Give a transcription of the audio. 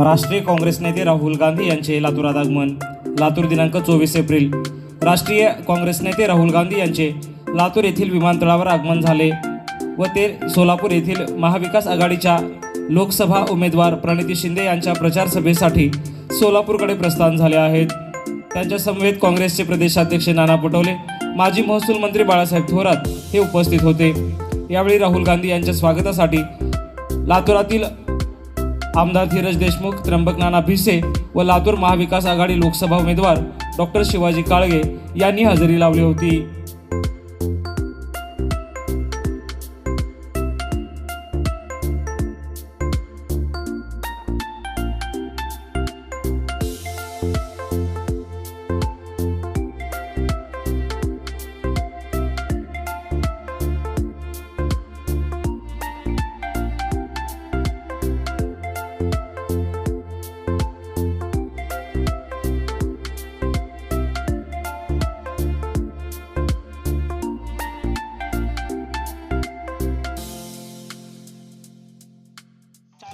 राष्ट्रीय काँग्रेस नेते राहुल गांधी यांचे लातूरात आगमन. लातूर दिनांक चोवीस एप्रिल. राष्ट्रीय काँग्रेस नेते राहुल गांधी यांचे लातूर येथील विमानतळावर आगमन झाले. व ते सोलापूर येथील महाविकास आघाडीच्या लोकसभा उमेदवार प्रणिती शिंदे यांच्या प्रचार सभेसाठी सोलापूरकडे प्रस्थान झाले आहेत. त्यांच्या समवेत काँग्रेसचे प्रदेशाध्यक्ष नाना पटोले माजी महसूल मंत्री बाळासाहेब थोरात हे उपस्थित होते. यावेळी राहुल गांधी यांच्या स्वागतासाठी लातूरातील आमदार धीरज देशमुख त्र्यंबक नाना भिसे व लातूर महाविकास आघाडी लोकसभा उमेदवार डॉक्टर शिवाजी काळगे यांनी हजेरी लावली होती.